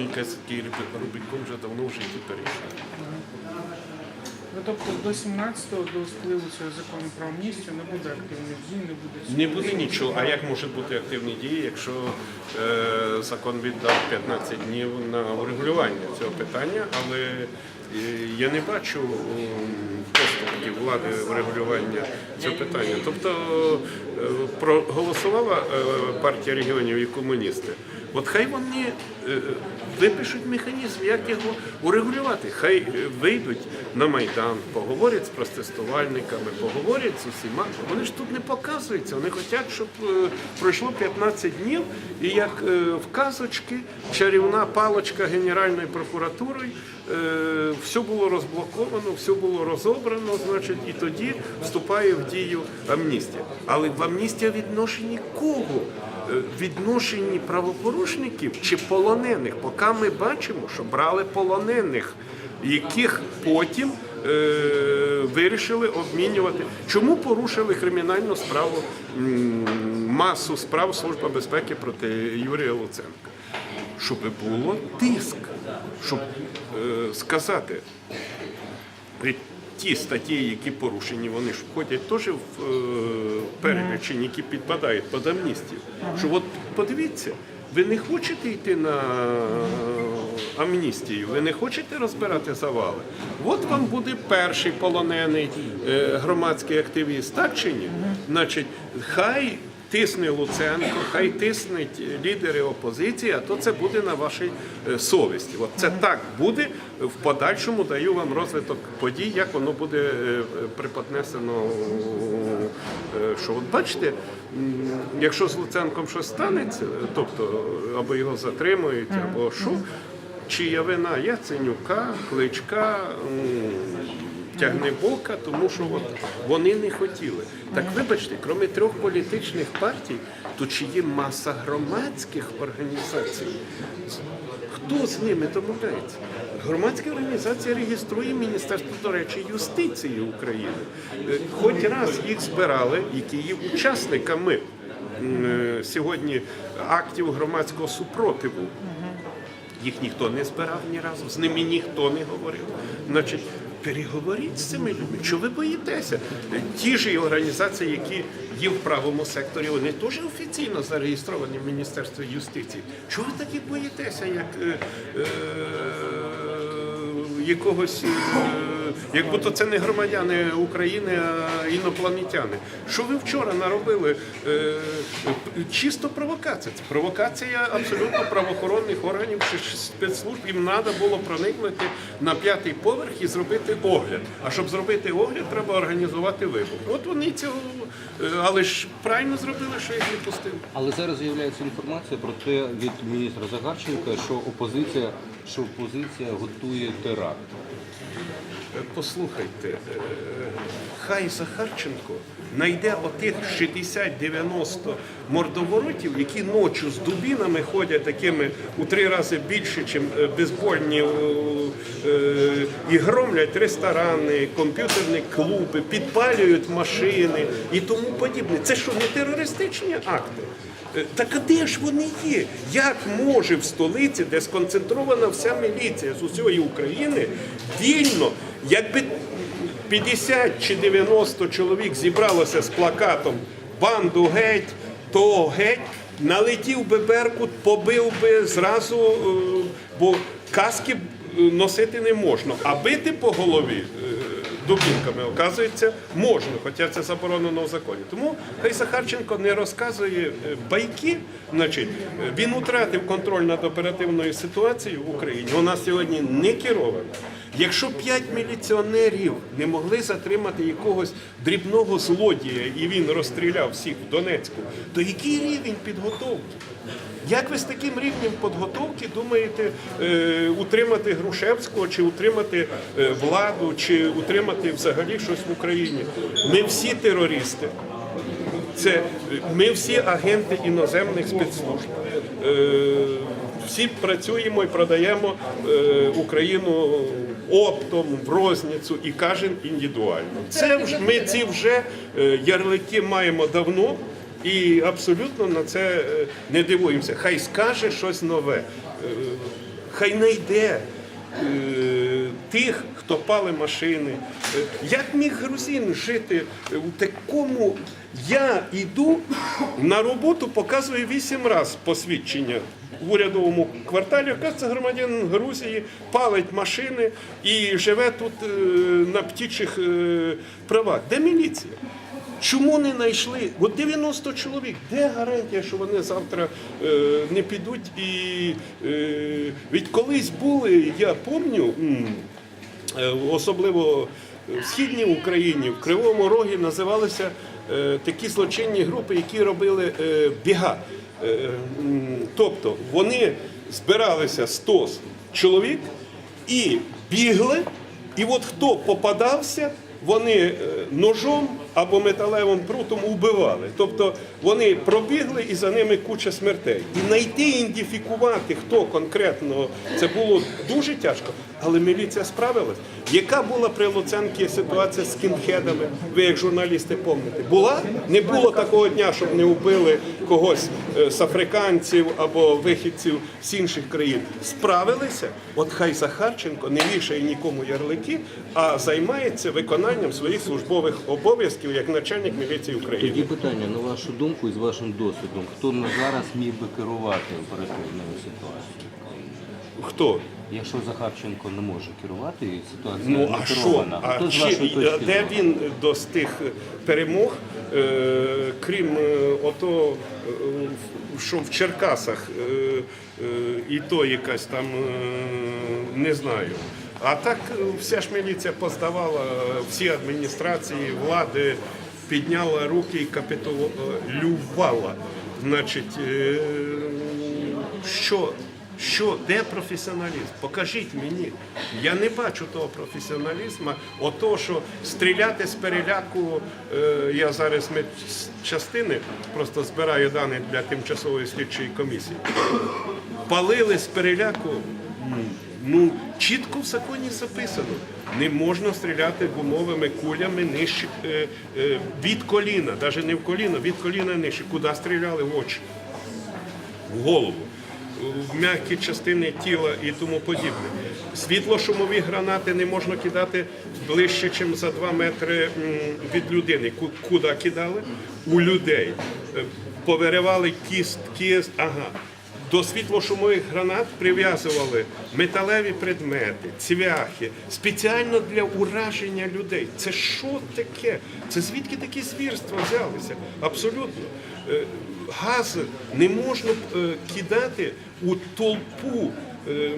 мені кажеться, такий вже давно в житті перейшов. Ну, тобто до 17-го, до впливу цього закону про амністію не буде активних дій, не буде Не буде нічого. А як можуть бути активні дії, якщо е, закон віддав 15 днів на врегулювання цього питання, але е, я не бачу м, поступки влади врегулювання цього питання. Тобто е, проголосувала е, партія регіонів і комуністи. От хай вони е, випишуть механізм, як його урегулювати. Хай е, вийдуть на Майдан, поговорять з протестувальниками, поговорять з усіма. Вони ж тут не показуються. Вони хочуть, щоб е, пройшло 15 днів, і як е, в казочки чарівна палочка Генеральної прокуратури, все було розблоковано, все було розобрано, значить, і тоді вступає в дію амністія. Але в амністія відношенні кого? Відношенні правопорушників чи полонених, поки ми бачимо, що брали полонених, яких потім е, вирішили обмінювати. Чому порушили кримінальну справу масу справ Служба безпеки проти Юрія Луценка? Щоб було тиск, щоб е, сказати, ті статті, які порушені, вони ж входять теж в е, перелічень, які підпадають під амністію. Що от подивіться, ви не хочете йти на амністію, ви не хочете розбирати завали. От вам буде перший полонений е, громадський активіст, так чи ні? Значить, хай тисне Луценко, хай тиснуть лідери опозиції, а то це буде на вашій е, совісті. От це так буде в подальшому. Даю вам розвиток подій, як воно буде е, приподнесено. е, Що от бачите, якщо з Луценком щось станеться, тобто або його затримують, або що. Чия вина Яценюка, Кличка, Тягнебока, тому що от вони не хотіли. Так вибачте, крім трьох політичних партій, то чи є маса громадських організацій? Хто з ними домовляється? Громадська організація реєструє Міністерство, до речі, юстиції України. Е, Хоч раз їх збирали, які є учасниками е, сьогодні актів громадського супротиву. Їх ніхто не збирав ні разу, з ними ніхто не говорив. Значить, переговоріть з цими людьми. Що ви боїтеся? Ті ж і організації, які є в правому секторі, вони теж офіційно зареєстровані в Міністерстві юстиції. Чого ви такі боїтеся, як е, е, якогось, е, як будто це не громадяни України, а інопланетяни. Що ви вчора наробили? Е, чисто провокація. Це провокація абсолютно правоохоронних органів чи спецслужб. Їм треба було проникнути на п'ятий поверх і зробити огляд. А щоб зробити огляд, треба організувати вибух. От вони цього, е, але ж правильно зробили, що їх не пустили. Але зараз з'являється інформація про те від міністра Загарченка, що опозиція, що опозиція готує теракт. Е, Послухайте, е, хай Захарченко знайде отих 60-90 мордоворотів, які ночі з дубінами ходять такими у три рази більше, ніж безбольні, е, е, і громлять ресторани, комп'ютерні клуби, підпалюють машини і тому подібне. Це що, не терористичні акти? Так а де ж вони є? Як може в столиці, де сконцентрована вся міліція з усієї України, вільно, якби 50 чи 90 чоловік зібралося з плакатом банду геть, то геть, налетів би Беркут, побив би зразу, е, бо каски е, носити не можна, а бити по голові. Дубінками, оказується, можна, хоча це заборонено в законі. Тому хай Сахарченко не розказує е, байки. Значить, він втратив контроль над оперативною ситуацією в Україні. Вона сьогодні не керована. Якщо п'ять міліціонерів не могли затримати якогось дрібного злодія, і він розстріляв всіх в Донецьку, то який рівень підготовки? Як ви з таким рівнем підготовки думаєте е, утримати Грушевського, чи утримати е, владу, чи утримати взагалі щось в Україні? Ми всі терористи. Це ми всі агенти іноземних спецслужб. Е, всі працюємо і продаємо е, Україну оптом, в розницю і кожен індивідуально. Це ми ці вже ярлики маємо давно. І абсолютно на це е, не дивуємося. Хай скаже щось нове. Е, хай знайде е, тих, хто пали машини. Як міг грузин жити у такому? Я йду на роботу, показую вісім разів посвідчення в урядовому кварталі. Оказується, громадянин Грузії палить машини і живе тут на птічих правах. Де міліція? Чому не знайшли? От 90 чоловік. Де гарантія, що вони завтра е, не підуть? І е, від колись були, я пам'ятаю, е, особливо в східній Україні, в Кривому Рогі називалися е, такі злочинні групи, які робили е, біга. Е, тобто вони збиралися 100 чоловік і бігли, і от хто попадався, вони е, ножом або металевим прутом убивали. Тобто вони пробігли і за ними куча смертей. І знайти ідентифікувати, хто конкретно це було дуже тяжко. Але міліція справилась. Яка була при Луценкі ситуація з кінхедами? Ви як журналісти пам'ятаєте? Була? Не було такого дня, щоб не вбили когось е, з африканців або вихідців з інших країн. Справилися? От хай Захарченко не вішає нікому ярлики, а займається виконанням своїх службових обов'язків як начальник міліції Тоді України. питання, на вашу думку і з вашим досвідом, хто на зараз міг би керувати оперативною ситуацією? Хто? Якщо Захарченко не може керувати, ситуація Ну не а що? А хто з чи, вашої точки де зору? він достиг перемог, е, крім е, ото, е, що в Черкасах, е, е, і то якась там е, не знаю. А так е, вся ж міліція поздавала, всі адміністрації, влади підняла руки і капітулювала. Значить, е, що що, де професіоналізм? Покажіть мені. Я не бачу того професіоналізму, ото, що стріляти з переляку, е, я зараз частини просто збираю дані для тимчасової слідчої комісії. Палили з переляку. Ну, чітко в законі записано. Не можна стріляти гумовими кулями нижче е, е, від коліна, навіть не в коліно, від коліна нижче. Куди стріляли в очі? в голову, в м'які частини тіла і тому подібне. Світло-шумові гранати не можна кидати ближче, ніж за 2 метри від людини. Куди кидали? У людей. Е, Повиривали кістки, ага. До світло-шумових гранат прив'язували металеві предмети, цвяхи, спеціально для ураження людей. Це що таке? Це звідки такі звірства взялися? Абсолютно. Е, Газ не можна е, кидати у толпу, е,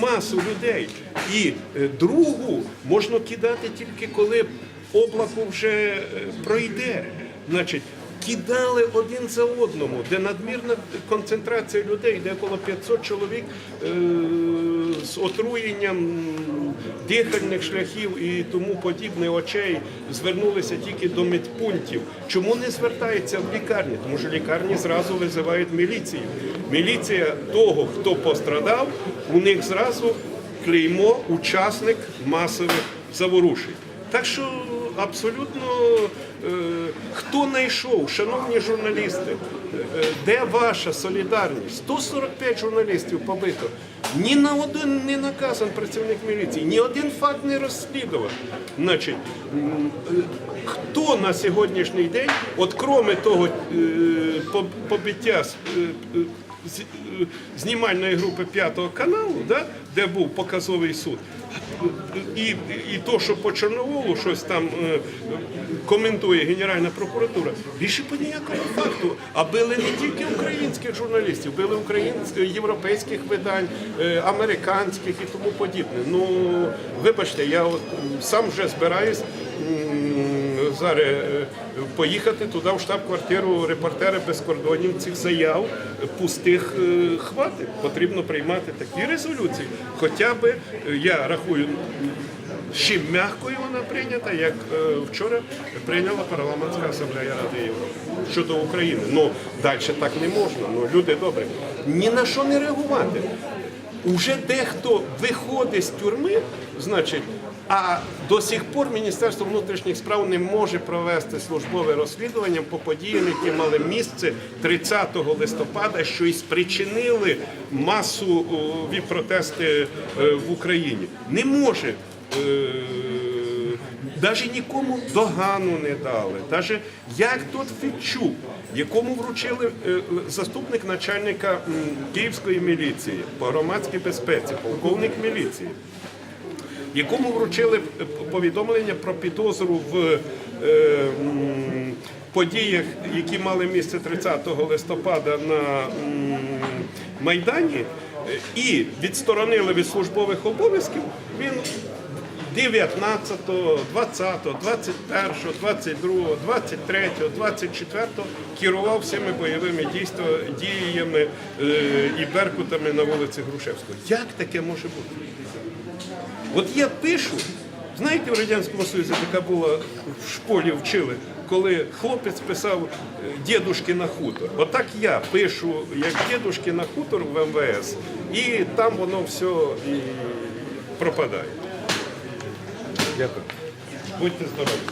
масу людей. І другу можна кидати тільки коли облако вже пройде. Значить, кидали один за одному, де надмірна концентрація людей, де коло 500 чоловік е, з отруєнням дихальних шляхів і тому подібне очей звернулися тільки до медпунктів. Чому не звертаються в лікарні? Тому що лікарні зразу визивають міліцію. Міліція того, хто пострадав, у них зразу клеймо учасник масових заворушень. Так що абсолютно хто знайшов, шановні журналісти, е, де ваша солідарність? 145 журналістів побито. Ні на один не наказан працівник міліції, ні один факт не розслідував. Значить, е, хто на сьогоднішній день, от кроме того е, побиття е, е, е, знімальної групи п'ятого каналу, да, де був показовий суд, і, і то, що по Чорноволу щось там е, коментує Генеральна прокуратура, більше по ніякому факту. А били не тільки українських журналістів, били українських європейських видань, е, американських і тому подібне. Ну вибачте, я от сам вже збираюсь. Зараз е, поїхати туди в штаб-квартиру репортери без кордонів цих заяв пустих е, хватить. Потрібно приймати такі резолюції. Хоча би е, я рахую, ще м'якою вона прийнята, як е, вчора прийняла парламентська асамблея Ради Європи щодо України. Ну далі так не можна. Ну люди добрі. Ні на що не реагувати. Уже дехто виходить з тюрми, значить, А до сих пор Міністерство внутрішніх справ не може провести службове розслідування по подіям, які мали місце 30 листопада, що і спричинили масові протести е, в Україні. Не може. е, Навіть нікому догану не дали. Навіть як тот Федчук, якому вручили е, заступник начальника Київської міліції по громадській безпеці, полковник міліції, якому вручили повідомлення про підозру в е, подіях, які мали місце 30 листопада на Майдані, і відсторонили від службових обов'язків, він 19, 20, 21, 22, 23, 24 керував всіми бойовими діями е, і беркутами на вулиці Грушевського. Як таке може бути? От я пишу, знаєте, в Радянському Союзі така була в школі вчили, коли хлопець писав дідушки на хутор. Отак я пишу, як дідушки на хутор в МВС, і там воно все пропадає. Дякую. Будьте здорові.